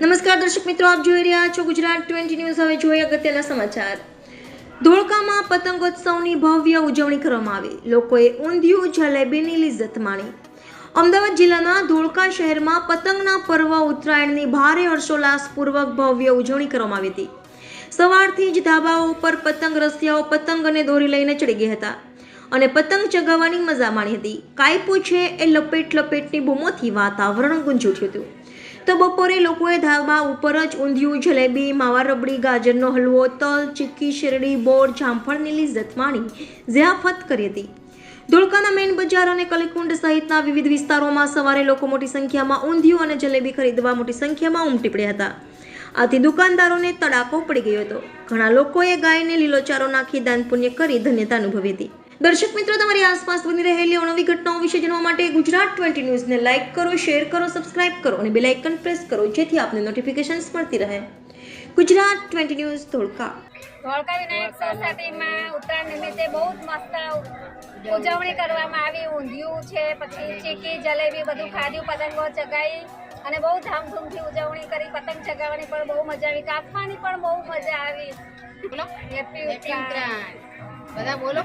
નમસ્કાર દર્શક મિત્રો, આપ જોઈ રહ્યા છો ગુજરાત ટ્વેન્ટી ન્યૂઝ. હવે જોઈએ અગત્યના સમાચાર. ધોળકામાં પતંગોત્સવની ભવ્ય ઉજવણી કરવામાં આવી. લોકોએ ઊંધિયું જલેબીની લિજ્જત માણી. અમદાવાદ જિલ્લાના ધોળકા શહેરમાં પતંગના પર્વ ઉત્તરાયણની ભારે હર્ષોલ્લાસપૂર્વક ભવ્ય ઉજવણી કરવામાં આવી હતી. સવારથી જ ધાબાઓ પર પતંગ રસિયાઓ પતંગ અને દોરી લઈને ચડી ગયા હતા અને પતંગ ચગાવવાની મજા માણી હતી. કાયપો છે એ લપેટ લપેટની બૂમોથી વાતાવરણ ગુંજી ઉઠ્યું હતું. તો બપોરે લોકોએ ધાબા ઉપર જ ઊંધિયું, જલેબી, માવા રબડી, ગાજરનો હલવો, તલ, ચીક્કી, શેરડી, બોર જામફળની લિજ્જત માણી ઝિયાફત કરી હતી. ધોળકાના મેઇન બજાર અને કલીકુંડ સહિતના વિવિધ વિસ્તારોમાં સવારે લોકો મોટી સંખ્યામાં ઊંધિયું અને જલેબી ખરીદવા મોટી સંખ્યામાં ઉમટી પડ્યા હતા. આથી દુકાનદારોને તડાકો પડી ગયો હતો. ઘણા લોકોએ ગાયને લીલોચારો નાખી દાન પુણ્ય કરી ધન્યતા અનુભવી હતી. દર્શક મિત્રો તમારી આસપાસ બની રહેલી અવનવી ઘટનાઓ વિશે જાણવા માટે ગુજરાત ટ્વેન્ટી ન્યૂઝને લાઇક કરો શેર કરો સબસ્ક્રાઇબ કરો અને બેલ આઇકન પ્રેસ કરો જેથી આપને નોટિફિકેશન્સ મળતી રહે. Gujarat twenty news Dholka. Dholka Vinayak સોસાયટીમાં ઉત્તરાયણ નિમિત્તે બહુ જ મસ્ત ઉજવણી કરવામાં આવી. ઊંધિયું છે પછી ચીકી જલેબી બધું ખાધ્યું પતંગો ચગાવી અને બહુ ધામધૂમથી ઉજવણી કરી. પતંગ ચગાવવાની પણ બહુ મજા આવી. કાપવાની પણ બહુ મજા આવી. હેપી ઉત્તરાયણ. બધા બોલો.